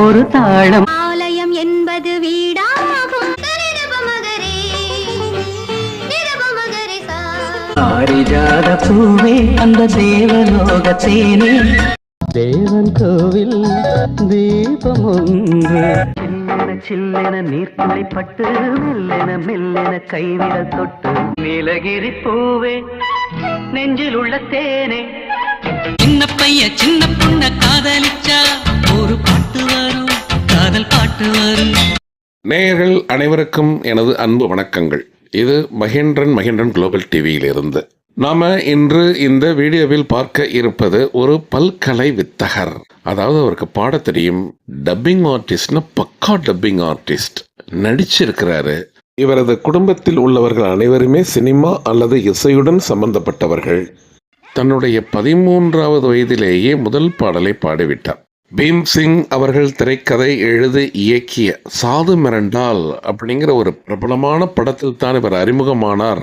ஒரு தாளம். ஆலயம் என்பது வீடாகும். பாரிஜாத பூவே அந்த தேவலோக தேனே தேவன் கோவில் தீபம் ஒன்று சில்லென சில்லென நீர்த்துளை பட்டு மெல்லென மெல்லென கைவிரல் தொட்டு. நீலகிரி பூவே நெஞ்சில் உள்ள தேனே. சின்ன பைய சின்ன பொண்ண காதலிச்சா? நேயர்கள் அனைவருக்கும் எனது அன்பு வணக்கங்கள். இது மகேந்திரன் மகேந்திரன் குளோபல் டிவியிலிருந்து. நாம இன்று இந்த வீடியோவில் பார்க்க இருப்பது ஒரு பல்கலை வித்தகர். அதாவது அவருக்கு பாட தெரியும் டப்பிங் ஆர்டிஸ்ட்னா பக்கா டப்பிங் ஆர்டிஸ்ட் நடிச்சிருக்கிறாரு. இவரது குடும்பத்தில் உள்ளவர்கள் அனைவருமே சினிமா அல்லது இசையுடன் சம்பந்தப்பட்டவர்கள். தன்னுடைய பதிமூன்றாவது வயதிலேயே முதல் பாடலை பாடிவிட்டார். பீம் சிங் அவர்கள் திரைக்கதை எழுதி இயக்கிய சாது மிரண்டால் அப்படிங்கிற ஒரு பிரபலமான படத்தில் தான் இவர் அறிமுகமானார்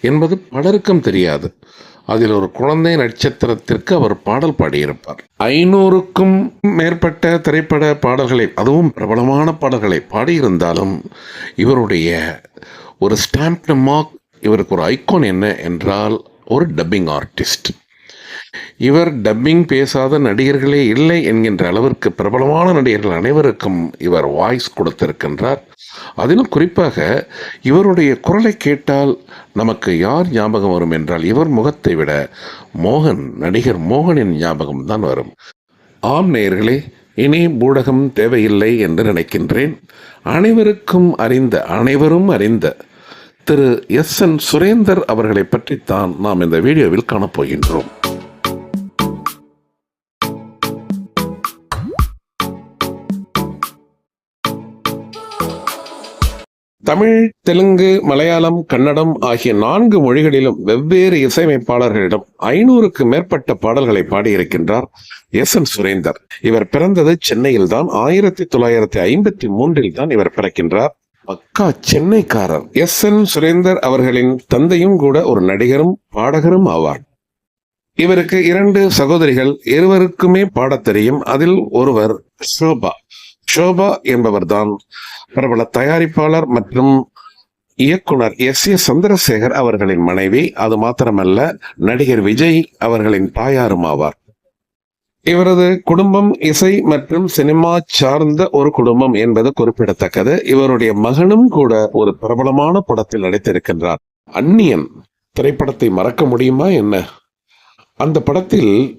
என்பது பலருக்கும் தெரியாது. அதில் ஒரு குழந்தை நட்சத்திரத்திற்கு அவர் பாடல் பாடியிருப்பார். ஐநூறுக்கும் மேற்பட்ட திரைப்பட பாடல்களை அதுவும் பிரபலமான பாடல்களை பாடியிருந்தாலும் இவருடைய ஒரு ஸ்டாம்ப் மார்க் இவருக்கு ஒரு ஐக்கோன் என்ன என்றால் ஒரு டப்பிங் ஆர்டிஸ்ட். இவர் டப்பிங் பேசாத நடிகர்களே இல்லை என்கின்ற அளவிற்கு பிரபலமான நடிகர்கள் அனைவருக்கும் இவர் வாய்ஸ் கொடுத்திருக்கின்றார். அதிலும் குறிப்பாக இவருடைய குரலை கேட்டால் நமக்கு யார் ஞாபகம் வரும் என்றால் இவர் முகத்தை விட மோகன் நடிகர் மோகனின் ஞாபகம் தான் வரும். ஆம் நேயர்களே இனி ஊடகம் தேவையில்லை என்று நினைக்கின்றேன். அனைவருக்கும் அறிந்த அனைவரும் அறிந்த திரு எஸ் என் சுரேந்தர் அவர்களை பற்றித்தான் நாம் இந்த வீடியோவில் காணப்போகின்றோம். தமிழ் தெலுங்கு மலையாளம் கன்னடம் ஆகிய நான்கு மொழிகளிலும் வெவ்வேறு இசையமைப்பாளர்களிடம் ஐநூறுக்கு மேற்பட்ட பாடல்களை பாடியிருக்கின்றார் எஸ் என் சுரேந்தர். இவர் பிறந்தது சென்னையில் தான் ஆயிரத்தி தொள்ளாயிரத்தி ஐம்பத்தி மூன்றில் தான் இவர் பிறக்கின்றார். பக்கா சென்னைக்காரர் எஸ் என் சுரேந்தர் அவர்களின் தந்தையும் கூட ஒரு நடிகரும் பாடகரும் ஆவார். இவருக்கு இரண்டு சகோதரிகள் இருவருக்குமே பாடத் தெரியும் அதில் ஒருவர் ஷோபா. ஷோபா என்பவர்தான் பிரபல தயாரிப்பாளர் மற்றும் இயக்குனர் எஸ் ஏ சந்திரசேகர் அவர்களின் மனைவி. அது மாத்திரமல்ல நடிகர் விஜய் அவர்களின் தாயாரும் ஆவார். இவரது குடும்பம் இசை மற்றும் சினிமா சார்ந்த ஒரு குடும்பம் என்பது குறிப்பிடத்தக்கது. இவருடைய மகனும் கூட ஒரு பிரபலமான படத்தில் நடித்திருக்கின்றார். அந்நியன் திரைப்படத்தை மறக்க முடியுமா என்ன? அந்த படத்தில்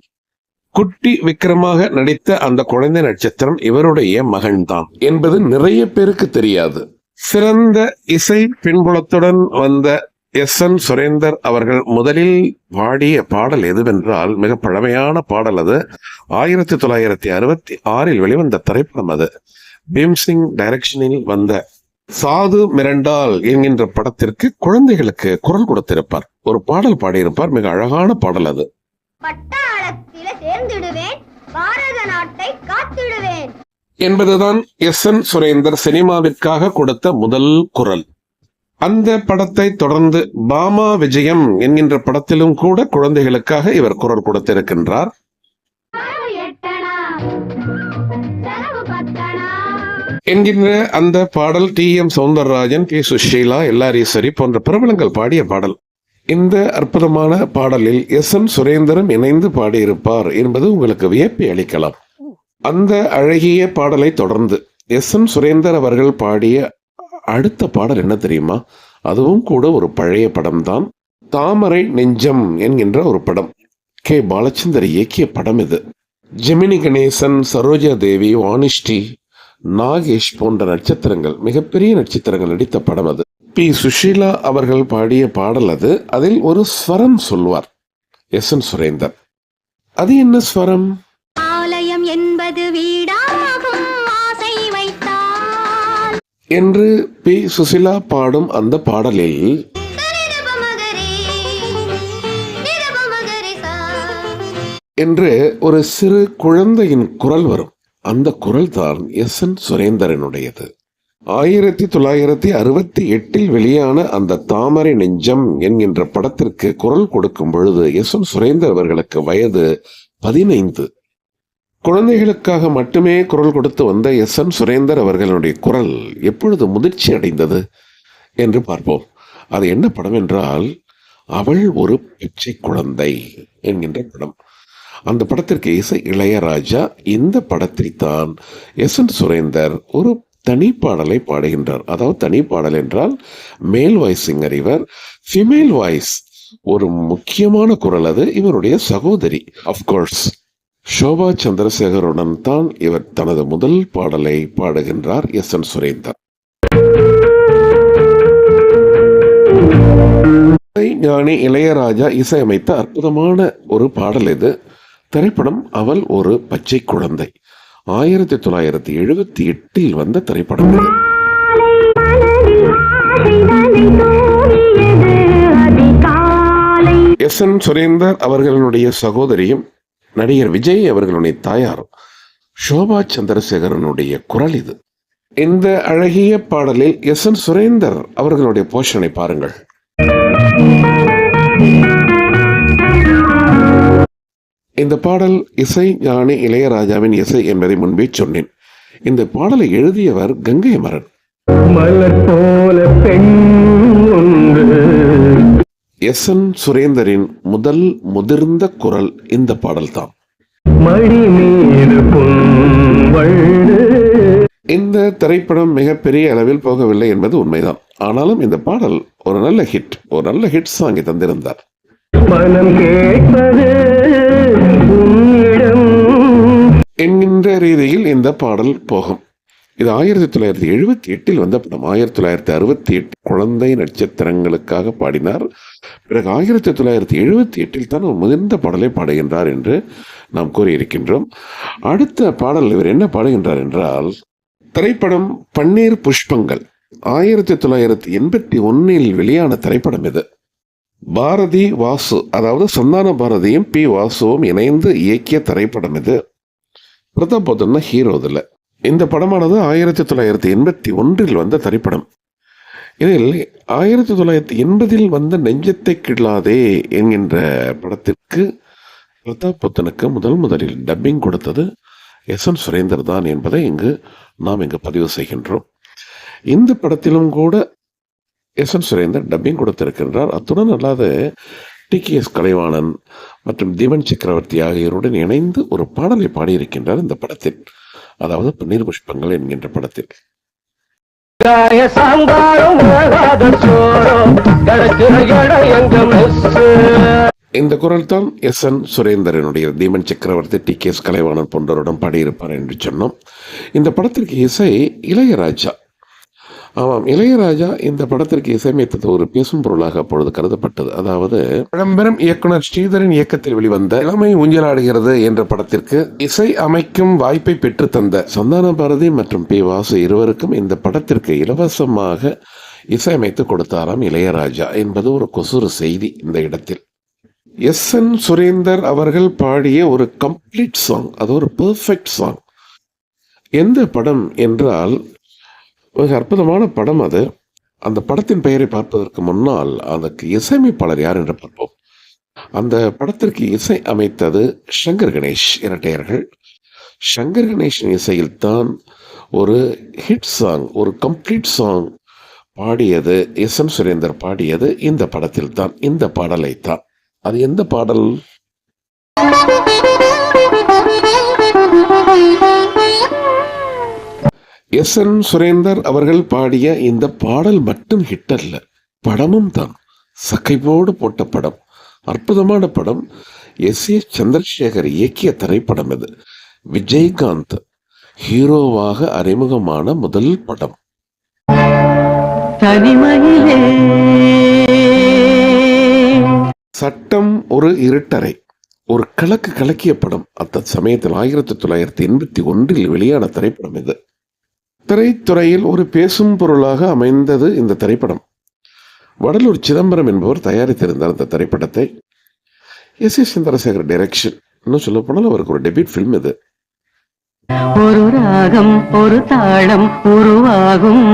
குட்டி விக்ரமாக நடித்த அந்த குழந்தை நட்சத்திரம் இவருடைய மகன்தான். என்பது நிறைய பேருக்கு தெரியாது. சிறந்த இசை பின்புலத்துடன் வந்த எஸ் என் சுரேந்தர் அவர்கள் முதலில் பாடிய பாடல் எதுவென்றால் மிக பழமையான பாடல் அது. ஆயிரத்தி தொள்ளாயிரத்தி அறுபத்தி ஆறில் வெளிவந்த திரைப்படம் அது. பீம்சிங் டைரக்ஷனில் வந்த சாது மிரண்டால் என்கின்ற படத்திற்கு குழந்தைகளுக்கு குரல் கொடுத்திருப்பார். ஒரு பாடல் பாடியிருப்பார். மிக அழகான பாடல் அது. பட்டாளத்தில சேர்ந்திடுவேன். பாரத நாட்டை காத்திடுவேன். என்பதுதான் எஸ் என் சுரேந்தர் சினிமாவிற்காக கொடுத்த முதல் குரல். அந்த படத்தை தொடர்ந்து பாமா விஜயம் என்கின்ற படத்திலும் கூட குழந்தைகளுக்காக இவர் குரல் கொடுத்திருக்கின்றார். என்கின்ற அந்த பாடல் T M Soundararajan K Susheela L R Eswari போன்ற பிரபலங்கள் பாடிய பாடல். இந்த அற்புதமான பாடலில் எஸ் என் சுரேந்திரன் இணைந்து பாடியிருப்பார் என்பது உங்களுக்கு வியப்பை அளிக்கலாம். அந்த அழகிய பாடலை தொடர்ந்து எஸ் என் சுரேந்தர் அவர்கள் பாடிய அடுத்த பாடல் என்ன தெரியுமா? அதுவும் கூட ஒரு பழைய படம் தான் தாமரை நெஞ்சம் என்கின்ற ஒரு படம். கே. பாலச்சந்தர் இயக்கிய படம் இது. ஜெமினி கணேசன் சரோஜா தேவி வானிஷ்டி நாகேஷ் போன்ற நட்சத்திரங்கள் மிகப்பெரிய நட்சத்திரங்கள் நடித்த படம் அது. பி சுஷீலா அவர்கள் பாடிய பாடல் அது. அதில் ஒரு ஸ்வரம் சொல்வார். S N Surendar. அது என்ன ஸ்வரம்? ஆலயம் என்பது வீடாகும் ஆசை வைத்தால். என்று பி சுசிலா பாடும் அந்த பாடலில். என்று ஒரு சிறு குழந்தையின் குரல் வரும். அந்த குரல் தான் எஸ் என் சுரேந்தரனுடையது. ஆயிரத்தி தொள்ளாயிரத்தி அறுபத்தி எட்டில் வெளியான அந்த தாமரை நெஞ்சம் என்கின்ற படத்திற்கு குரல் கொடுக்கும் பொழுது எஸ் எம் சுரேந்தர் அவர்களுக்கு வயது பதினைந்து. குழந்தைகளுக்காக மட்டுமே குரல் கொடுத்து வந்த எஸ் எம் சுரேந்தர் அவர்களுடைய குரல் எப்பொழுது முதிர்ச்சி அடைந்தது என்று பார்ப்போம். அது என்ன படம் என்றால் அவள் ஒரு பிச்சை குழந்தை என்கின்ற படம். அந்த படத்திற்கு இசை இளையராஜா இந்த படத்தில் தான் எஸ் என் சுரேந்தர் ஒரு தனி பாடலை பாடுகின்றார். அதாவது தனி பாடல் என்றால் மேல் வாய்ஸ் சிங்கர் இவர். ஃபிமேல் வாய்ஸ் ஒரு முக்கியமான குரல் அது. இவருடைய சகோதரி அஃப்கோர்ஸ் சோபா சந்திரசேகருடன் தான் இவர் தனது முதல் பாடலை பாடுகின்றார் எஸ் என் சுரேந்தர். ஞானி இளையராஜா இசையமைத்த அற்புதமான ஒரு பாடல் இது. திரைப்படம் அவள் ஒரு பச்சை குழந்தை. ஆயிரத்தி தொள்ளாயிரத்தி எழுபத்தி எட்டில் வந்த திரைப்படம் எஸ் என் சுரேந்தர் அவர்களுடைய சகோதரியும் நடிகர் விஜய் அவர்களுடைய தாயாரும் சோபா சந்திரசேகரனுடைய குரல் இது. இந்த அழகிய பாடலில் எஸ் என் சுரேந்தர் அவர்களுடைய போஷனை பாருங்கள். இந்த பாடல் இசை ஞானி இளையராஜாவின் இசை என்பதை முன்பே சொன்னேன். இந்த பாடலை எழுதியவர் கங்கை அமரன். மலர் போல பெண் எஸ் என் சுரேந்தரின் முதல் முதிர்ந்த குரல் இந்த பாடல்தான். இந்த திரைப்படம் மிகப்பெரிய அளவில் போகவில்லை என்பது உண்மைதான். ஆனாலும் இந்த பாடல் ஒரு நல்ல ஹிட் ஒரு நல்ல ஹிட் சாங்கை தந்திருந்தார். மனம் கேட்பது என்கின்ற ரீதியில் இந்த பாடல் போகும். இது ஆயிரத்தி தொள்ளாயிரத்தி எழுபத்தி எட்டில் வந்த படம். ஆயிரத்தி தொள்ளாயிரத்தி அறுபத்தி எட்டு குழந்தை நட்சத்திரங்களுக்காக பாடினார். பிறகு ஆயிரத்தி தொள்ளாயிரத்தி எழுபத்தி எட்டில் தான் ஒரு முதிர்ந்த பாடலை பாடுகின்றார் என்று நாம் கூறியிருக்கின்றோம். அடுத்த பாடல் இவர் என்ன பாடுகின்றார் என்றால் திரைப்படம் பன்னீர் புஷ்பங்கள். ஆயிரத்தி தொள்ளாயிரத்தி எண்பத்தி ஒன்னில் வெளியான திரைப்படம் இது. பாரதி வாசு அதாவது சந்தான பாரதியும் பி வாசுவும் இணைந்து இயக்கிய திரைப்படம் இது. பிரதாப் போதன்னா ஹீரோ இதில் இந்த படமானது ஆயிரத்தி தொள்ளாயிரத்தி எண்பத்தி ஒன்றில் வந்த திரைப்படம் இதில் ஆயிரத்தி தொள்ளாயிரத்தி எண்பதில் வந்த நெஞ்சத்தை கிடலாதே என்கின்ற படத்திற்கு பிரதாப் புத்தனுக்கு முதல் முதலில் டப்பிங் கொடுத்தது எஸ் என் சுரேந்தர் தான் என்பதை இங்கு நாம் இங்கு பதிவு செய்கின்றோம். இந்த படத்திலும் கூட எஸ் என் சுரேந்தர் டப்பிங் கொடுத்திருக்கின்றார். அத்துடன் அல்லாத டி கே எஸ் கலைவாணன் மற்றும் தீபன் சக்கரவர்த்தி ஆகியோருடன் இணைந்து ஒரு பாடலை பாடியிருக்கின்றார் இந்த படத்தில். அதாவது பன்னீர் புஷ்பங்கள் என்கின்ற படத்தில். இந்த குரல் தான் S N சுரேந்தரனுடைய Deepan Chakravarthy T K S Kalaivanan போன்றவருடன் பாடியிருப்பார் என்று சொன்னோம். இந்த படத்திற்கு இசை இளையராஜா. ஆமாம் இளையராஜா இந்த படத்திற்கு இசையமைத்தது ஒரு பேசும் பொருளாக அப்பொழுது கருதப்பட்டது. அதாவது பழம்பெரும் இயக்குனர் ஸ்ரீதரின் இயக்கத்தில் வெளிவந்த இளமை ஊஞ்சலாடுகிறது என்ற படத்திற்கு இசை அமைக்கும் வாய்ப்பை பெற்று தந்த சந்தான பாரதி மற்றும் பி. வாசு இருவருக்கும் இந்த படத்திற்கு இலவசமாக இசையமைத்து கொடுத்தாராம் இளையராஜா என்பது ஒரு கொசுறு செய்தி இந்த இடத்தில். எஸ். என். சுரேந்தர் அவர்கள் பாடிய ஒரு கம்ப்ளீட் சாங் அது ஒரு பெர்ஃபெக்ட் சாங். எந்த படம் என்றால் ஒரு அற்புதமான படம் அது. அந்த படத்தின் பெயரை பார்ப்பதற்கு முன்னால் அதற்கு இசையமைப்பாளர் யார் என்று பார்ப்போம். அந்த படத்திற்கு இசை அமைத்தது சங்கர் கணேஷ் இரட்டையர்கள். சங்கர் கணேஷின் இசையில்தான் ஒரு ஹிட் சாங் ஒரு கம்ப்ளீட் சாங் பாடியது எஸ் எம் சுரேந்தர் பாடியது இந்த படத்தில் தான் இந்த பாடலை தான். அது எந்த பாடல்? எஸ் என் சுரேந்தர் அவர்கள் பாடிய இந்த பாடல் மட்டும் ஹிட் அல்ல படமும் தான். சக்கைப்போடு போட்ட படம். அற்புதமான படம். எஸ் ஏ சந்திரசேகர் இயக்கிய திரைப்படம் இது. விஜயகாந்த் ஹீரோவாக அறிமுகமான முதல் படம். சட்டம் ஒரு இருட்டறை. ஒரு கலக்கு கலக்கிய படம். அந்த சமயத்தில் ஆயிரத்தி தொள்ளாயிரத்தி எண்பத்தி ஒன்றில் வெளியான திரைப்படம் இது. திரைத்துறையில் ஒரு பேசும் பொருளாக அமைந்தது இந்த திரைப்படம். வடலூர் சிதம்பரம் என்பவர் தயாரித்திருந்தார் இந்த திரைப்படத்தை. எஸ் எஸ் சந்திரசேகர் டைரக்ஷன் இன்னும் சொல்ல போனால் அவருக்கு ஒரு டெபியூட் ஃபில்ம் இது. ஒரு ராகம் ஒரு தாளம் உருவாகும்.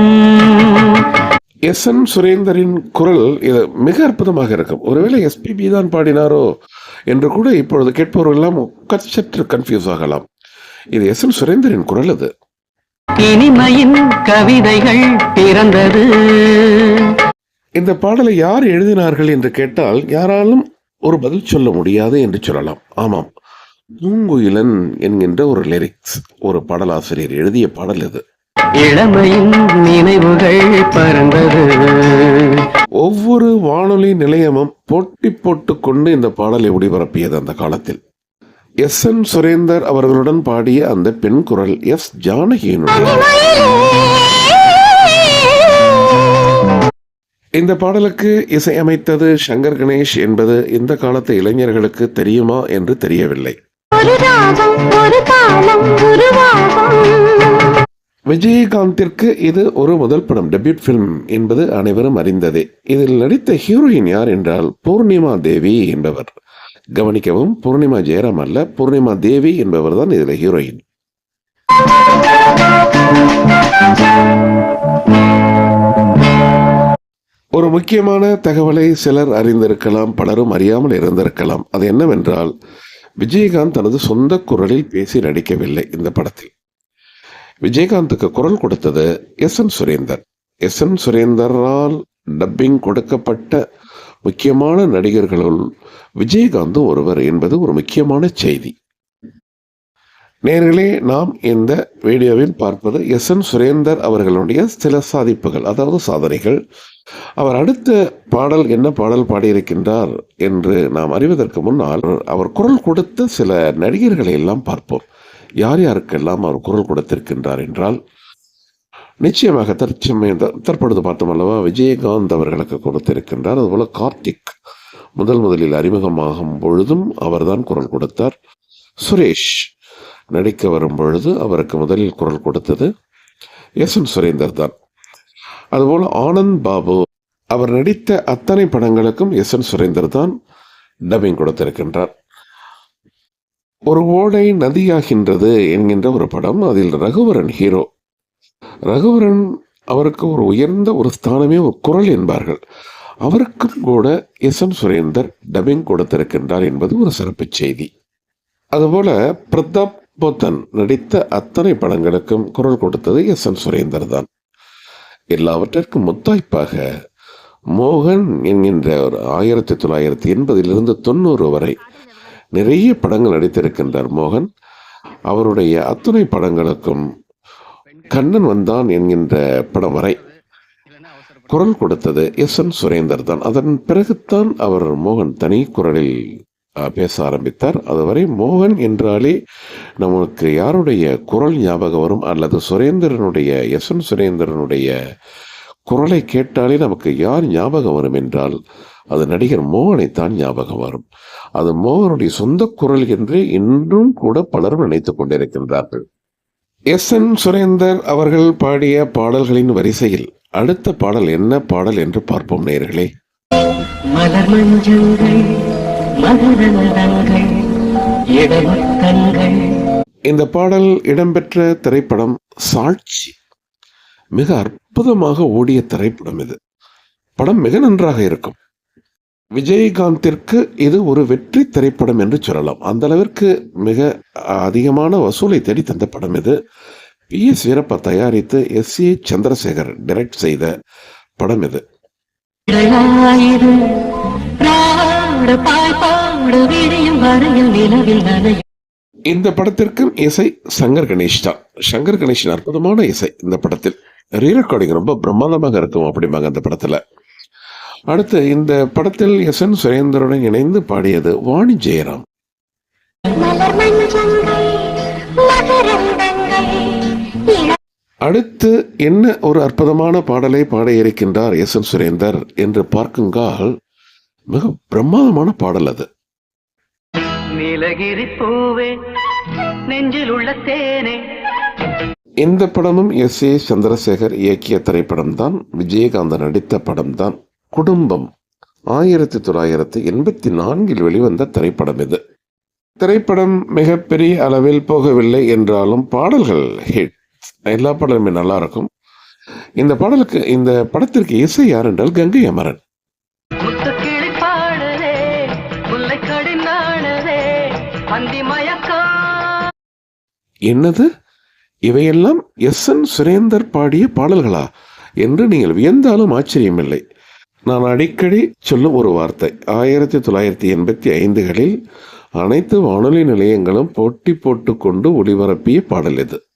எஸ் என் சுரேந்தரின் குரல் இது மிக அற்புதமாக இருக்கும். ஒருவேளை எஸ்பிபி தான் பாடினாரோ என்று கூட இப்பொழுது கேட்பவர்கள் எல்லாம் சற்று கன்ஃபியூஸ் ஆகலாம். இது எஸ் என் சுரேந்தரின் குரல் அது இனிமையின் கவிதைகள் பிறந்தது. இந்த பாடலை யார் எழுதினார்கள் என்று கேட்டால் யாராலும் ஒரு பதில் சொல்ல முடியாது என்று சொல்லலாம். ஆமாம். பூங்குயிலன் என்கின்ற ஒரு லிரிக்ஸ் ஒரு பாடலாசிரியர் எழுதிய பாடல் இது. இளமையின் நினைவுகள் பறந்தது. ஒவ்வொரு வானொலி நிலையமும் போட்டி போட்டுக் கொண்டு இந்த பாடலை ஒளிபரப்பியது அந்த காலத்தில். எஸ் என் சுரேந்தர் அவர்களுடன் பாடிய அந்த பெண் குரல் எஸ் ஜானகியினுடைய. இந்த பாடலுக்கு இசையமைத்தது சங்கர் கணேஷ் என்பது இந்த காலத்து இளைஞர்களுக்கு தெரியுமா என்று தெரியவில்லை. விஜயகாந்திற்கு இது ஒரு முதல் படம் டெபியூட் ஃபிலிம் என்பது அனைவரும் அறிந்ததே. இதில் நடித்த ஹீரோயின் யார் என்றால் பூர்ணிமா தேவி என்பவர். கவனிக்கவும் பூர்ணிமா ஜெயராம் அல்ல பூர்ணிமா தேவி என்பவர் தான் இதில் ஹீரோயின் ஒரு முக்கியமான தகவலை சிலர் அறிந்திருக்கலாம் பலரும் அறியாமல் இருந்திருக்கலாம். அது என்னவென்றால் விஜயகாந்த் தனது சொந்த குரலில் பேசி நடிக்கவில்லை இந்த படத்தில். விஜயகாந்துக்கு குரல் கொடுத்தது S N Surendar. S N சுரேந்தரால் dubbing கொடுக்கப்பட்ட முக்கியமான நடிகர்களுள் விஜயகாந்தும் ஒருவர் என்பது ஒரு முக்கியமான செய்தி. நேர்களே நாம் இந்த வீடியோவில் பார்ப்பது எஸ் என் சுரேந்தர் அவர்களுடைய சில சாதிப்புகள் அதாவது சாதனைகள். அவர் அடுத்த பாடல் என்ன பாடல் பாடியிருக்கின்றார் என்று நாம் அறிவதற்கு முன்னால் அவர் குரல் கொடுத்த சில நடிகர்களை எல்லாம் பார்ப்போம். யார் யாருக்கெல்லாம் அவர் குரல் கொடுத்திருக்கின்றார் என்றால் நிச்சயமாக தற்சமயம் த- தற்பொழுது பார்த்தோம் அல்லவா விஜயகாந்த் அவர்களுக்கு கொடுத்திருக்கின்றார். அதுபோல் கார்த்திக் முதல் முதலில் அறிமுகமாகும் பொழுதும் அவர்தான் குரல் கொடுத்தார். சுரேஷ் நடிக்க வரும் பொழுது அவருக்கு முதலில் குரல் கொடுத்தது எஸ் என் சுரேந்தர் தான். அதுபோல் ஆனந்த் பாபு அவர் நடித்த அத்தனை படங்களுக்கும் எஸ் என் சுரேந்தர் தான் டப்பிங் கொடுத்திருக்கின்றார். ஒரு ஓடை நதியாகின்றது என்கின்ற ஒரு படம் அதில் ரகுவரன் ஹீரோ ரகுவரன் அவருக்கு ஒரு உயர்ந்த ஒரு ஸ்தானமே ஒரு குரல் என்பார்கள். அவருக்கும் கூட எஸ் என் சுரேந்தர் டபிங் கொடுத்திருக்கின்றார் என்பது ஒரு சிறப்பு செய்தி. அதுபோல பிரதாப் போத்தன் நடித்த அத்தனை படங்களுக்கும் குரல் கொடுத்தது எஸ் என் சுரேந்தர் தான். எல்லாவற்றிற்கும் முத்தாய்ப்பாக மோகன் என்கின்ற ஒரு ஆயிரத்தி தொள்ளாயிரத்தி எண்பதிலிருந்து தொண்ணூறு வரை நிறைய படங்கள் நடித்திருக்கின்றார் மோகன். அவருடைய அத்துணை படங்களுக்கும் கண்ணன் வந்தான் என்கின்ற படம் வரை குரல் கொடுத்தது எஸ் என் சுரேந்தர் தான். அதன் பிறகுத்தான் அவர் மோகன் தனி குரலில் பேச ஆரம்பித்தார். அதுவரை மோகன் என்றாலே நமக்கு யாருடைய குரல் ஞாபகம் வரும்? அல்லது சுரேந்திரனுடைய எஸ் என் சுரேந்திரனுடைய குரலை கேட்டாலே நமக்கு யார் ஞாபகம் வரும் என்றால் அது நடிகர் மோகனைத்தான் ஞாபகம் வரும். அது மோகனுடைய சொந்த குரல் என்றே இன்றும் கூட பலரும் நினைத்துக் கொண்டிருக்கின்றார்கள். எஸ் என் சுரேந்தர் அவர்கள் பாடிய பாடல்களின் வரிசையில் அடுத்த பாடல் என்ன பாடல் என்று பார்ப்போம் நேயர்களே. மலர் மஞ்சங்கள் மகரந்தங்கள் இடமுத்தங்கள் இந்த பாடல் இடம்பெற்ற திரைப்படம் சாட்சி. மிக அற்புதமாக ஓடிய திரைப்படம் இது. படம் மிக நன்றாக இருக்கும். விஜயகாந்திற்கு இது ஒரு வெற்றி திரைப்படம் என்று சொல்லலாம். அந்த அளவிற்கு மிக அதிகமான வசூலை தேடி தந்த படம் இது. பி. எஸ். வீரப்பா தயாரித்து எஸ். ஏ. சந்திரசேகர் டைரக்ட் செய்த படம் இது. இந்த படத்திற்கும் இசை சங்கர் கணேஷ் தான். சங்கர் கணேஷின் அற்புதமான இசை இந்த படத்தில். ரீ ரெக்கார்டிங் ரொம்ப பிரம்மாண்டமாக இருக்கும் அப்படிம்பாங்க அந்த படத்துல. அடுத்து இந்த படத்தில் எஸ் என் சுரேந்தருடன் இணைந்து பாடியது வாணி ஜெயராம். அடுத்து என்ன ஒரு அற்புதமான பாடலை பாட இருக்கின்றார் எஸ் என் சுரேந்தர் என்று பார்க்குங்கால் மிக பிரம்மாதமான பாடல் அது. நீலகிரி பூவே நெஞ்சில் உள்ள தேனே. இந்த படமும் எஸ் ஏ சந்திரசேகர் இயக்கிய திரைப்படம் தான் விஜயகாந்த் நடித்த படம் தான் குடும்பம். ஆயிரத்தி தொள்ளாயிரத்தி எண்பத்தி நான்கில் வெளிவந்த திரைப்படம் இது. திரைப்படம் மிகப்பெரிய அளவில் போகவில்லை என்றாலும் பாடல்கள் ஹிட் எல்லா பாடலுமே நல்லா இருக்கும் இந்த பாடலுக்கு இந்த படத்திற்கு இசை யார் என்றால் கங்கை அமரன். என்னது? இவையெல்லாம் எஸ் என் சுரேந்தர் பாடிய பாடல்களா? என்று நீங்கள் வியந்தாலும் ஆச்சரியமில்லை. நான் அடிக்கடி சொல்லும் ஒரு வார்த்தை. ஆயிரத்தி தொள்ளாயிரத்தி எண்பத்தி ஐந்துகளில் அனைத்து வானொலி நிலையங்களும் போட்டி போட்டுக்கொண்டு ஒளிபரப்பிய பாடல் இது.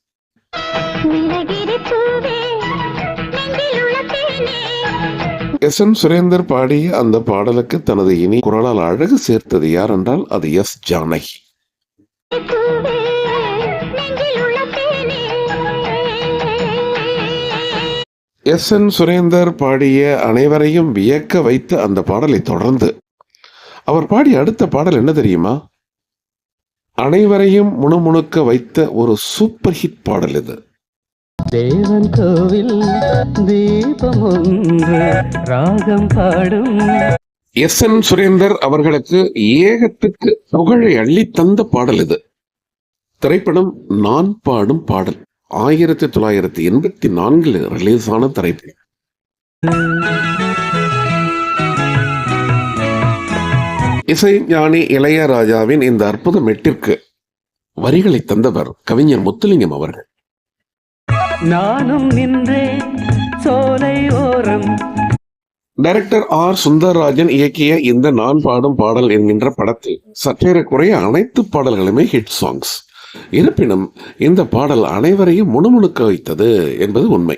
எஸ். என். சுரேந்தர் பாடிய அந்த பாடலுக்கு தனது இனி குரலால் அழகு சேர்த்தது யார் என்றால் அது S. Janaki. S N Surendar பாடிய அனைவரையும் வியக்க வைத்த அந்த பாடலை தொடர்ந்து அவர் பாடிய அடுத்த பாடல் என்ன தெரியுமா? அனைவரையும் முணுமுணுக்க வைத்த ஒரு சூப்பர் ஹிட் பாடல் இது. தேவன் கோவில் தீபம் ஒன்று ராகம் பாடும். எஸ் என் சுரேந்தர் அவர்களுக்கு ஏகத்துக்கு புகழை அள்ளி தந்த பாடல் இது. திரைப்படம் நான் பாடும் பாடல். ஆயிரத்தி தொள்ளாயிரத்தி எண்பத்தி நான்கில் ரிலீஸ் ஆன திரைப்படம். இசை ஞானி இளையராஜாவின் இந்த அற்புத மெட்டிற்கு வரிகளை தந்தவர் கவிஞர் முத்துலிங்கம் அவர்கள். நானும் நின்றேன் சோலை ஓரம். Director R. சுந்தரராஜன் இயக்கிய இந்த நான் பாடும் பாடல் என்கின்ற படத்தில் சற்றேறக்குறைய அனைத்து பாடல்களுமே ஹிட் சாங்ஸ் இருப்பினும் இந்த பாடல் அனைவரையும் முணுமுணுக்க வைத்தது என்பது உண்மை.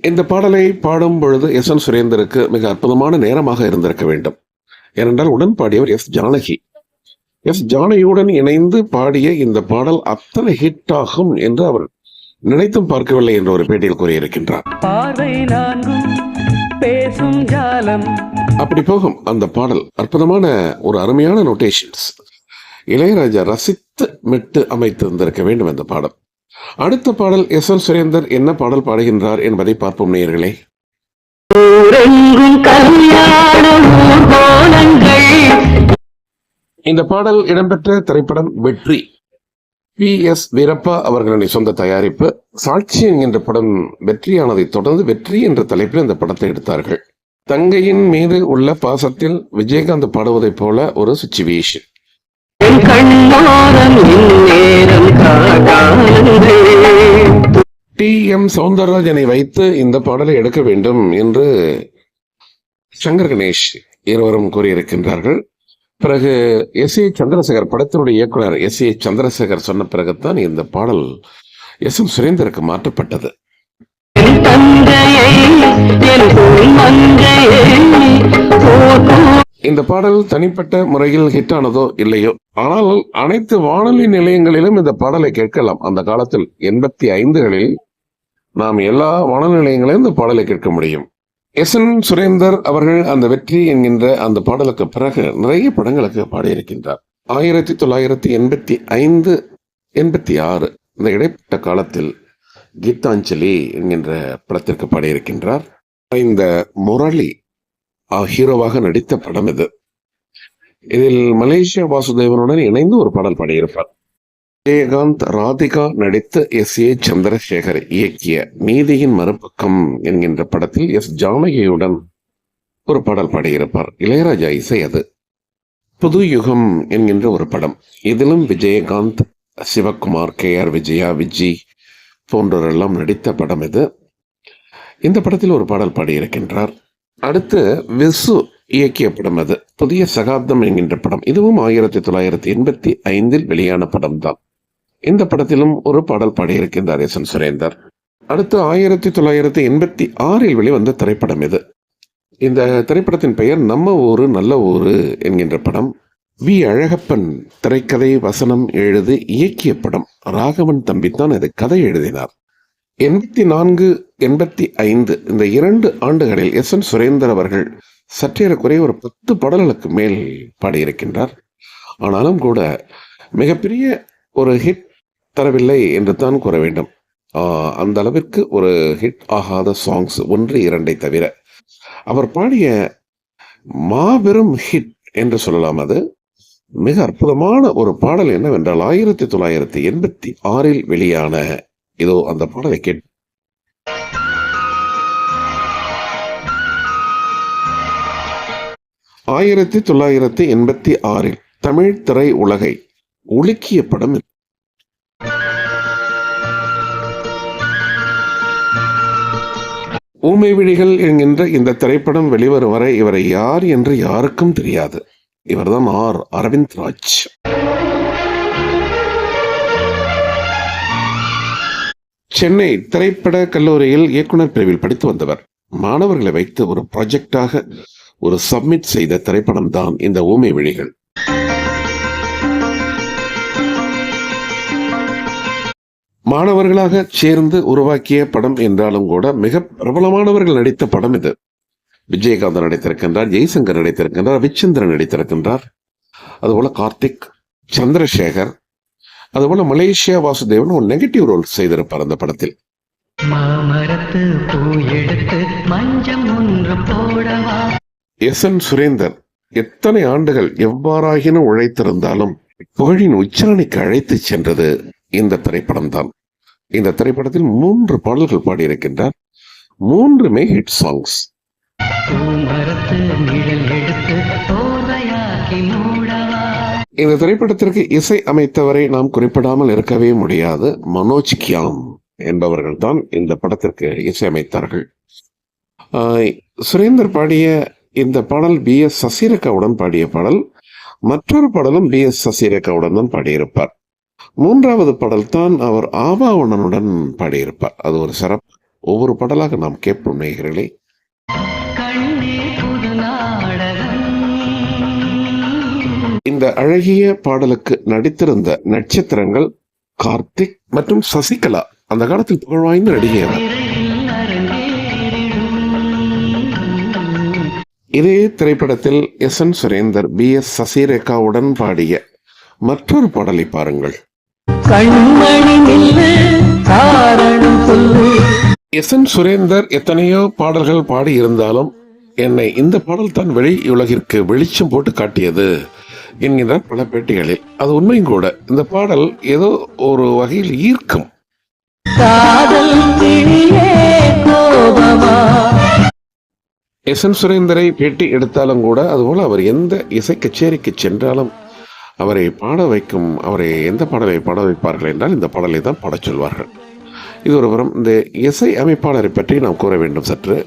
இந்த பாடலை பாடும் பொழுது எஸ் என் சுரேந்தருக்கு மிக அற்புதமான நேரமாக இருந்திருக்க வேண்டும். ஏனென்றால் உடன் பாடியவர் எஸ் ஜானகி. எஸ் ஜானகியுடன் இணைந்து பாடிய இந்த பாடல் அத்தனை ஹிட் ஆகும் என்று அவர் நினைத்தும் பார்க்கவில்லை என்று ஒரு பேட்டியில் கூறியிருக்கின்றார். பார்வை நான்கும் பேசும் ஜாலம். அப்படி போகும் அந்த பாடல். அற்புதமான ஒரு அருமையான நோட்டேஷன்ஸ் இளையராஜா ரசித்து மெட்டு அமைத்திருந்திருக்க வேண்டும் அந்த பாடல். அடுத்த பாடல் எஸ் எல் சுரேந்தர் என்ன பாடல் பாடுகின்றார் என்பதை பார்ப்போம் நேயர்களே. இந்த பாடல் இடம்பெற்ற திரைப்படம் வெற்றி. பி எஸ் வீரப்பா அவர்களின் சொந்த தயாரிப்பு சாட்சி என்கின்ற படம் வெற்றியானதை தொடர்ந்து வெற்றி என்ற தலைப்பில் இந்த படத்தை எடுத்தார்கள். தங்கையின் மீது உள்ள பாசத்தில் விஜயகாந்த் பாடுவதைப் போல ஒரு சுச்சுவேஷன். டி எம் சவுந்தரராஜனை வைத்து இந்த பாடலை எடுக்க வேண்டும் என்று சங்கர் கணேஷ் இருவரும் கூறியிருக்கின்றார்கள். பிறகு எஸ் ஏ சந்திரசேகர் படத்தினுடைய இயக்குனர் எஸ் ஏ சந்திரசேகர் சொன்ன பிறகுதான் இந்த பாடல் எஸ் எம் சுரேந்தருக்கு மாற்றப்பட்டது. இந்த பாடல் தனிப்பட்ட முறையில் ஹிட் ஆனதோ இல்லையோ? ஆனால் அனைத்து வானொலி நிலையங்களிலும் இந்த பாடலை கேட்கலாம். அந்த காலத்தில் எண்பத்தி ஐந்துகளில் நாம் எல்லா வானொலி நிலையங்களிலும் இந்த பாடலை கேட்க முடியும். எஸ் என் சுரேந்தர் அவர்கள் அந்த வெற்றி என்கின்ற அந்த பாடலுக்கு பிறகு நிறைய படங்களுக்கு பாடியிருக்கின்றார். ஆயிரத்தி தொள்ளாயிரத்தி எண்பத்தி ஐந்து எண்பத்தி ஆறு இந்த இடைப்பட்ட காலத்தில் கீதாஞ்சலி என்கின்ற படத்திற்கு பாடியிருக்கின்றார். இந்த முரளி ஹீரோவாக நடித்த படம் இது. இதில் மலேசியா வாசுதேவனுடன் இணைந்து ஒரு பாடல் பாடியிருப்பார். விஜயகாந்த் ராதிகா நடித்த எஸ். ஏ. சந்திரசேகர் இயக்கிய நீதியின் மறுபக்கம் என்கின்ற படத்தில் எஸ். ஜானகியுடன் ஒரு பாடல் பாடியிருப்பார். இளையராஜா இசை அது. புது யுகம் என்கின்ற ஒரு படம். இதிலும் விஜயகாந்த் சிவகுமார் கே. ஆர். விஜயா விஜி போன்றோரெல்லாம் நடித்த படம் இது. இந்த படத்தில் ஒரு பாடல் பாடியிருக்கின்றார். அடுத்து விசு இயக்கிய படம் அது. புதிய சகாப்தம் என்கின்ற படம். இதுவும் ஆயிரத்தி தொள்ளாயிரத்தி எண்பத்தி ஐந்தில் வெளியான படம் தான் இந்த படத்திலும் ஒரு பாடல் பாடியிருக்கின்றார் எஸ் என் சுரேந்தர். அடுத்து ஆயிரத்தி தொள்ளாயிரத்தி எண்பத்தி ஆறில் வெளிவந்த திரைப்படம் இது. இந்த திரைப்படத்தின் பெயர் நம்ம ஊரு நல்ல ஊரு என்கின்ற படம். வி. அழகப்பன் திரைக்கதை வசனம் எழுதி இயக்கிய படம். ராகவன் தம்பி தான் இது கதை எழுதினார். எண்பத்தி நான்கு எண்பத்தி ஐந்து இந்த இரண்டு ஆண்டுகளில் எஸ் என் சுரேந்தர் அவர்கள் சற்றேறக்குறைய ஒரு பத்து பாடல்களுக்கு மேல் பாடியிருக்கின்றார். ஆனாலும் கூட மிகப்பெரிய ஒரு ஹிட் தரவில்லை என்று தான் கூற வேண்டும். ஆஹ், அந்த அளவிற்கு ஒரு ஹிட் ஆகாத சாங்ஸ் ஒன்று இரண்டை தவிர. அவர் பாடிய மாபெரும் ஹிட் என்று சொல்லலாம் அது. மிக அற்புதமான ஒரு பாடல் என்னவென்றால் ஆயிரத்தி தொள்ளாயிரத்தி எண்பத்தி ஆறில் வெளியான இதோ அந்த பாடலை கேட்டு ஆயிரத்தி தொள்ளாயிரத்தி எண்பத்தி ஆறில் தமிழ் திரை உலகை உலுக்கிய படம் ஊமை விழிகள் என்கின்ற இந்த திரைப்படம் வெளிவரும் வரை இவரை யார் என்று யாருக்கும் தெரியாது. இவர்தான் ஆர். அரவிந்த் ராஜ் சென்னை திரைப்பட கல்லூரியில் இயக்குனர் பிரிவில் படித்து வந்தவர். மாணவர்களை வைத்து ஒரு ப்ராஜெக்டாக ஒரு சப்மிட் செய்த திரைப்படம் தான் இந்த ஊமை விழிகள். மாணவர்களாக சேர்ந்து உருவாக்கிய படம் என்றாலும் கூட மிக பிரபலமானவர்கள் நடித்த படம் இது. விஜயகாந்த் நடித்திருக்கின்றார் ஜெய்சங்கர் நடித்திருக்கின்றார் ரவிச்சந்திரன் நடித்திருக்கின்றார். அதுபோல கார்த்திக் சந்திரசேகர் அதுபோல மலேசியா வாசுதேவன் ஒரு நெகட்டிவ் ரோல் செய்திருப்பார் அந்த படத்தில். மாமரத்து பூ எடுத்து மஞ்சம் ஒன்று போடவா? எஸ் என் சுரேந்தர் எத்தனை ஆண்டுகள் எவ்வாறாகினும் உழைத்திருந்தாலும் புகழின் உச்சாணிக்கு அழைத்து சென்றது. இந்த திரைப்படம் தான் இந்த திரைப்படத்தில் மூன்று பாடல்கள் பாடியிருக்கின்றார். மூன்றுமே ஹிட் சாங்ஸ் இந்த திரைப்படத்திற்கு இசை அமைத்தவரை நாம் குறிப்பிடாமல் இருக்கவே முடியாது. மனோஜ் கியாம் என்பவர்கள் தான் இந்த படத்திற்கு இசையமைத்தார்கள் ஆஹ், சுரேந்தர் பாடிய இந்த பாடல் பி எஸ் சசிரேகாவுடன் பாடிய பாடல். மற்றொரு பாடலும் பி எஸ் சசிரேகாவுடன் தான் பாடியிருப்பார். மூன்றாவது பாடல் தான் அவர் ஆபாவணனுடன் பாடியிருப்பார். அது ஒரு சிறப்பு. ஒவ்வொரு பாடலாக நாம் கேட்போம் நேயர்களே. இந்த அழகிய பாடலுக்கு நடித்திருந்த நட்சத்திரங்கள் கார்த்திக் மற்றும் சசிகலா அந்த காலத்தில் புகழ்வாய்ந்த நடிகை அவர். விரைவில் அரங்கேறிடும் இதே திரைப்படத்தில் S N Surendar P S சசிரேகாவுடன் பாடிய மற்றொரு பாடலை பாருங்கள். கண்மணி நில்லு காரணம் சொல்லு. எஸ் என் சுரேந்தர் எத்தனையோ பாடல்கள் பாடி இருந்தாலும் என்னை இந்த பாடல் தான் வெளி உலகிற்கு வெளிச்சம் போட்டு காட்டியது என்கின்றார் பல பேட்டிகளில். அது உண்மையும் கூட இந்த பாடல் ஏதோ ஒரு வகையில் ஈர்க்கும். எஸ் என் சுரேந்தரை பேட்டி எடுத்தாலும் கூட அதுபோல அவர் எந்த இசை கச்சேரிக்கு சென்றாலும் அவரை பாட வைக்கும் அவரை எந்த பாடலை பாட வைப்பார்கள் என்றால் இந்த பாடலை தான் பாடச் சொல்வார்கள். இது ஒரு புறம் இந்த இசை அமைப்பாளரை பற்றி நாம் கூற வேண்டும் சற்று.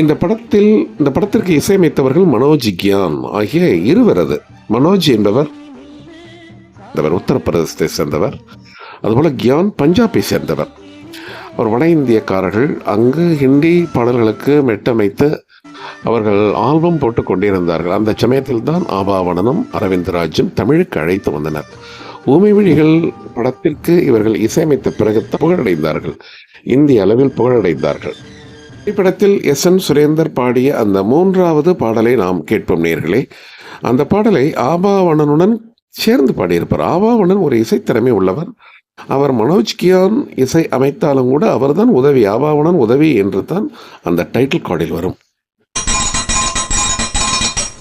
இந்த படத்தில் இந்த படத்திற்கு இசையமைத்தவர்கள் மனோஜ் கியான் ஆகிய இருவரது மனோஜ் என்பவர் இந்தவர் உத்தரப்பிரதேசத்தை சேர்ந்தவர். அதுபோல் கியான் பஞ்சாபை சேர்ந்தவர். அவர் வட இந்தியக்காரர்கள் அங்கு ஹிந்தி பாடல்களுக்கு மெட்டமைத்து அவர்கள் ஆல்பம் போட்டு கொண்டிருந்தார்கள். அந்த சமயத்தில் தான் ஆபாவணனும் அரவிந்தராஜும் தமிழுக்கு அழைத்து வந்தனர். ஊமை விழிகள் படத்திற்கு இவர்கள் இசையமைத்த பிறகு புகழடைந்தார்கள். இந்திய அளவில் புகழடைந்தார்கள். இப்படத்தில் எஸ். என். சுரேந்தர் பாடிய அந்த மூன்றாவது பாடலை நாம் கேட்போம் நேர்களே. அந்த பாடலை ஆபாவணனுடன் சேர்ந்து பாடியிருப்பார். ஆபாவணன் ஒரு இசைத்திறமை உள்ளவர் அவர் மனோஜ் கியான் இசை அமைத்தாலும் கூட அவர்தான் உதவி. ஆபாவணன் உதவி என்று தான் அந்த டைட்டில் கார்டில் வரும்.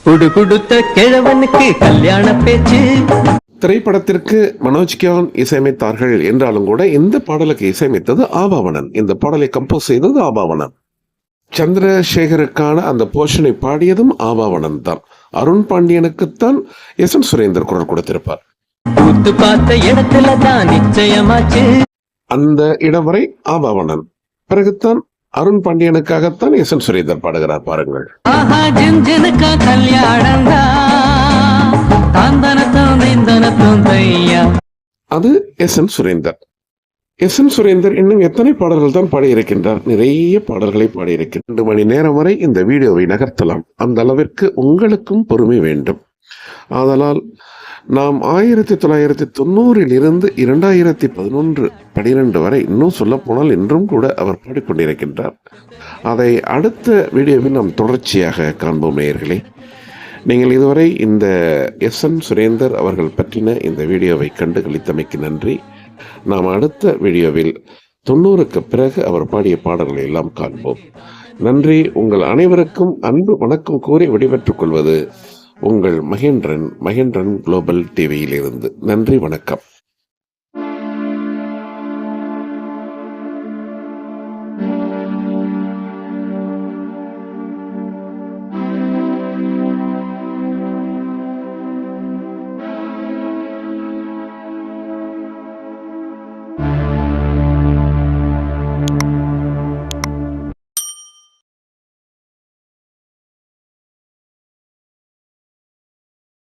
குடு குடுத்த கிழவனுக்கு கல்யாண பேச்சு. திரைப்படத்திற்கு மனோஜ் கியான் இசையமைத்தார்கள் என்றாலும் கூட இந்த பாடலுக்கு இசையமைத்தது ஆபாவணன். இந்த பாடலை கம்போஸ் செய்தது ஆபாவணன். சந்திரசேகருக்கான அந்த போர்ஷனை பாடியதும் ஆபாவணன் தான். அருண் பாண்டியனுக்குத்தான் எஸ் என் சுரேந்தர் குரல் கொடுத்திருப்பார். பார்த்த இடத்துல தான் நிச்சயமாச்சு. அந்த இடம் வரை ஆபாவணன். பிறகுதான் அருண் பாண்டியனுக்காகத்தான் எஸ் என் சுரேந்தர் பாடுகிறார் பாருங்கள். அது S N Surendar. S N Surendar இன்னும் எத்தனை பாடல்கள் தான் பாடியிருக்கின்றார்? நிறைய பாடல்களை பாடியிருக்கிறார் ரெண்டு மணி நேரம் வரை இந்த வீடியோவை நகர்த்தலாம். அந்த அளவிற்கு உங்களுக்கும் பொறுமை வேண்டும். ஆதலால் நாம் ஆயிரத்தி தொள்ளாயிரத்தி தொண்ணூறில் இருந்து இரண்டாயிரத்தி பதினொன்று பனிரெண்டு வரை இன்னும் சொல்ல போனால் இன்றும் கூட அவர் பாடிக்கொண்டிருக்கின்றார். அதை அடுத்த வீடியோவில் நாம் தொடர்ச்சியாக காண்போம் நேயர்களே. நீங்கள் இதுவரை இந்த எஸ் என் சுரேந்தர் அவர்கள் பற்றின இந்த வீடியோவை கண்டு கழித்தமைக்கு நன்றி. நாம் அடுத்த வீடியோவில் தொண்ணூறுக்கு பிறகு அவர் பாடிய பாடல்களை எல்லாம் காண்போம். நன்றி. உங்கள் அனைவருக்கும் அன்பு வணக்கம் கூறி விடைபெற்றுக் கொள்வது உங்கள் மகேந்திரன் மகேந்திரன் குளோபல் டிவியிலிருந்து. நன்றி வணக்கம்.